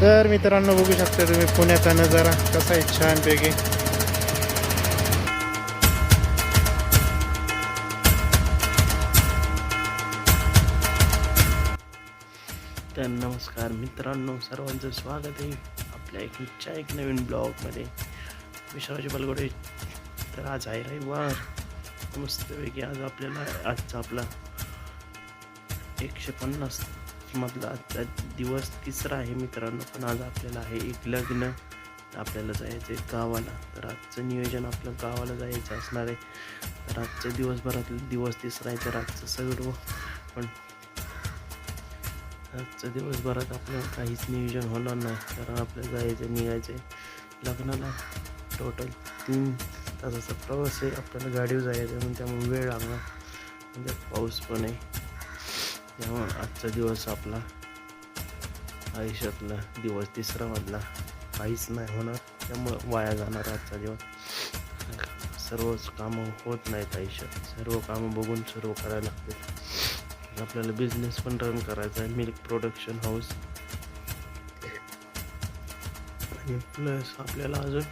तर मित्रांनो बघू शकता तुम्ही पुण्याचा नजारा कसा आहे छानपैकी. तर नमस्कार मित्रांनो सर्वांचं स्वागत आहे आपल्या एक निच्या एक नवीन ब्लॉगमध्ये. विश्वाजी बलगोडे. तर आज आहे रविवार. मस्तपैकी आज आपल्याला आजचा आपला एकशे पन्नास मधला आजचा दिवस तिसरा आहे मित्रांनो पण आज आपल्याला आहे एक लग्न. आपल्याला जायचं आहे गावाला. तर आजचं नियोजन आपलं गावाला जायचं असणार आहे. तर आजच्या दिवसभरातलं दिवस तिसरा आहे तर आजचं सगळं. पण आजच्या दिवसभरात आपल्याला काहीच नियोजन होणार नाही. कारण आपल्याला जायचं निघायचं आहे लग्नाला. टोटल तीन तासाचा प्रवास आहे. आपल्याला गाडीवर जायचं आहे म्हणून त्यामुळे वेळ लागणार. म्हणजे पाऊस पण आहे. त्यामुळे आजचा दिवस आपला आयुष्यातला दिवस तिसरा मधला. काहीच नाही होणार त्यामुळं वाया जाणार आजचा दिवस. सर्वच कामं होत नाहीत आयुष्यात. सर्व कामं बघून सर्व करायला लागतील आपल्याला बिझनेस पण रन करायचा आहे मिल्क प्रोडक्शन हाऊस आणि प्लस आपल्याला अजून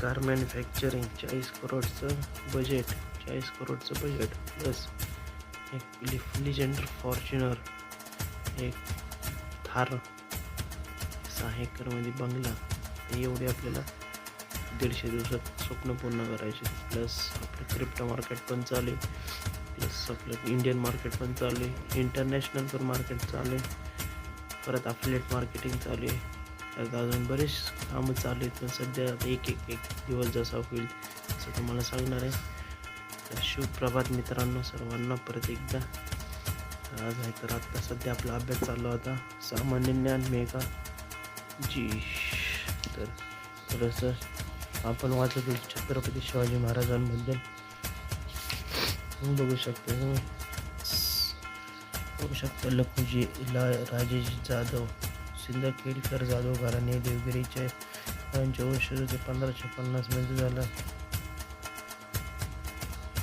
कार मॅन्युफॅक्चरिंग चाळीस करोडचं बजेट चाळीस करोडचं बजेट प्लस एक लिफलिजेंडर फॉर्च्युनर एक थार सहा एकरमध्ये बंगला एवढे आपल्याला दीडशे दिवसात स्वप्न पूर्ण करायचे. प्लस आपलं क्रिप्टो मार्केट पण चालू आहे. प्लस आपलं इंडियन मार्केट पण चालू आहे. इंटरनॅशनल पण मार्केट चालू आहे. परत आपलेट मार्केटिंग चालू आहे. परत अजून बरेच कामं चालू आहेत. पण सध्या एक एक एक दिवस जसा होईल असं तुम्हाला सांगणार आहे. तर शुभप्रभात मित्रांनो सर्वांना. परत एकदा आज आहे तर आत्ता सध्या आपला अभ्यास चालू होता. सामान्य ज्ञान मेघा जी. तर थोडंसं आपण वाचत होतो छत्रपती शिवाजी महाराजांबद्दल. बघू शकतो. बघू शकतो लखुजी ला राजेश जाधव सिंदखेडकर जाधव घराणे देवगिरीचे यांचे वर्ष होते पंधराशे पन्नासमध्ये झालं.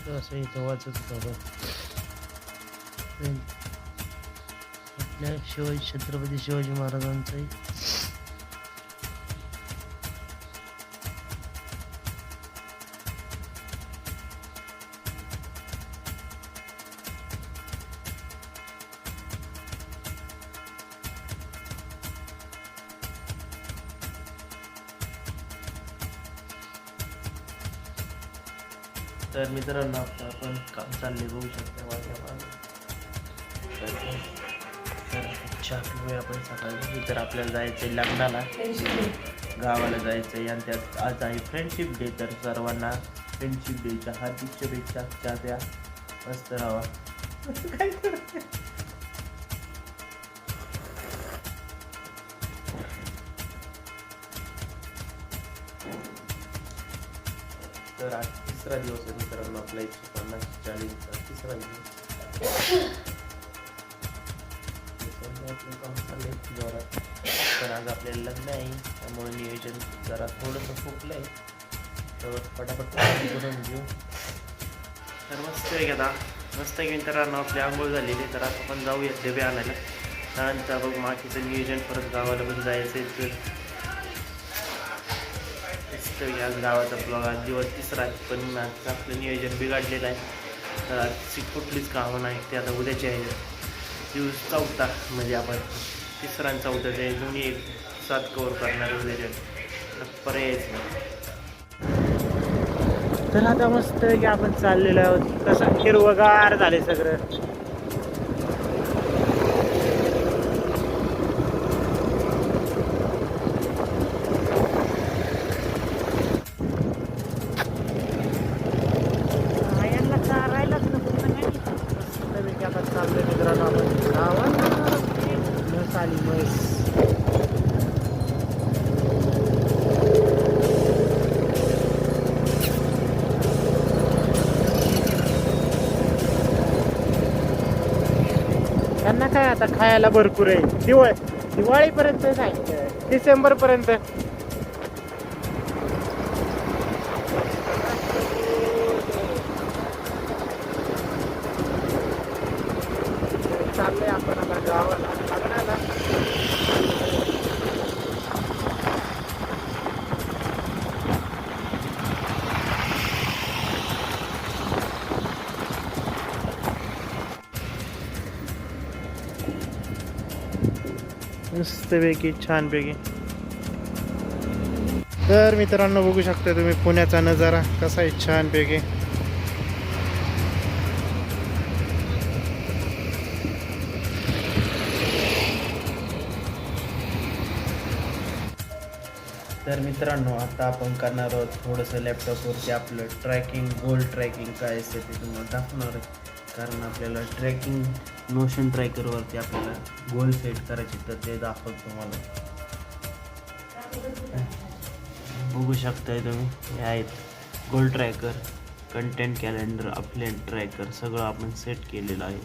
तर असं इथं वाचत होतं आपण. आपल्या शिवाजी छत्रपती शिवाजी महाराजांचाही तर मित्रांनो आता आपण काम चालले बघू शकता माझ्या तर चहा पिऊया आपण सकाळी. तर आपल्याला जायचं आहे लग्नाला. गावाला जायचं आहे आणि त्यात आज आहे फ्रेंडशिप डे तर सर्वांना फ्रेंडशिप डेच्या हार्दिक शुभेच्छा. त्या त्या मस्त राहा. तर आज तिसरा दिवस आहे मित्रांनो आपला एकशे पन्नास चाळीसचा तिसरा दिवस. जोरात पण आज आपल्याला लग्न आहे त्यामुळे नियोजन जरा थोडंसं फुकलं आहे तर पटापट करून घेऊ. तर मस्त आहे का मस्त आहे की मित्रांनो आपली आंघोळ झालेली तर आता आपण जाऊया डबे आणायला. त्यानंतर बघ माकीचं नियोजन परत गावाला पण जायचं आहे तर मस्त या गावाचा ब्लॉग आज दिवस तिसरा आहे पण आजचं आपलं नियोजन बिघडलेलं आहे. तर आजची कुठलीच कामं नाही ते आता उद्याचे आहे. दिवस चौथा म्हणजे आपण तिसरा आणि चौथा ते दोन्ही एक सात कवर करणार उद्याचे पर्यायच नाही. तर आता मस्त की आपण चाललेलो आहोत. कसं? हिरवगार झाले सगळं. काय आता खायला भरपूर आहे. दिवाळी दिवाळीपर्यंत नाही. डिसेंबर पर्यंत चाललंय आपण आता गावाला. मस्तपैकी छानपैकी तर मित्रांनो बघू शकता तुम्ही पुण्याचा नजारा कसा आहे छानपैकी तर मित्रांनो आता आपण करणार आहोत थोडंसं लॅपटॉपवरती आपलं ट्रॅकिंग गोल ट्रॅकिंग काय असते ते तुम्हाला दाखवणार आहे कारण आपल्याला ट्रॅकिंग नोशन ट्रॅकरवरती आपल्याला गोल सेट करायचे तर ते दाखवतो तुम्हाला. बघू शकताय तुम्ही हे आहेत गोल ट्रॅकर कंटेंट कॅलेंडर अपलेन ट्रॅकर सगळं आपण सेट केलेलं आहे.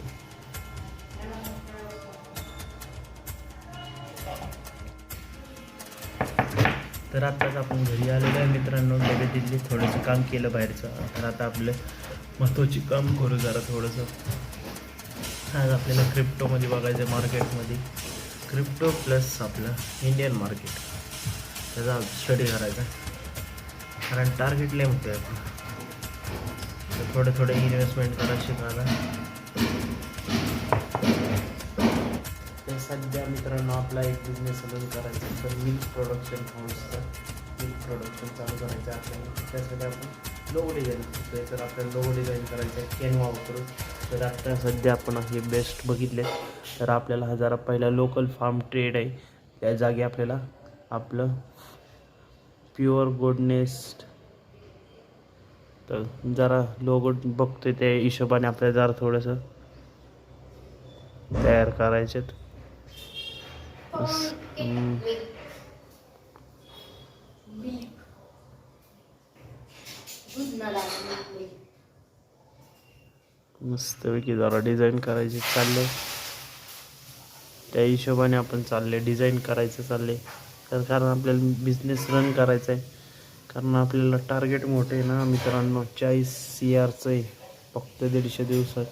तर आत्ताच आपण घरी आलेलो आहे मित्रांनो डबे दिल्ली थोडंसं काम केलं बाहेरचं. तर आता आपलं महत्त्वाची काम करू जरा थोडंसं. आज आपल्याला क्रिप्टोमध्ये बघायचं आहे मार्केटमध्ये क्रिप्टो प्लस आपलं इंडियन मार्केट त्याचा स्टडी करायचा. कारण टार्गेट लय मोठं आहे आपलं थोडे थोडं थोडं इन्व्हेस्टमेंट करा शिकायला. सध्या मित्रांनो आपला एक बिझनेस अजून करायचा आहे, तर मिल्क प्रोडक्शन हाऊसचा मिल्क प्रोडक्शन चालू करायचं आहे. आपल्याला त्यासाठी आपण लोगो डिझाईन करतोय. तर आपल्याला लोगो डिझाईन करायचं आहे. कॅनवा वापरून. तर आता सध्या आपण हे बेस्ट बघितले तर आपल्याला हा जरा पहिला लोकल फार्म ट्रेड आहे. त्या जागी आपल्याला आपलं प्युअर गुडनेस तर जरा लोगो बघतोय त्या हिशोबाने आपल्याला जरा थोडंसं तयार करायचेत. बस. मस्तपैकी जरा डिझाईन करायचे चालले. त्या हिशोबाने आपण चालले डिझाईन करायचं चालले. तर कारण आपल्याला बिझनेस रन करायचा आहे कारण आपल्याला टार्गेट मोठे आहे ना मित्रांनो चाळीस सी आरचं आहे. फक्त दीडशे दिवसात.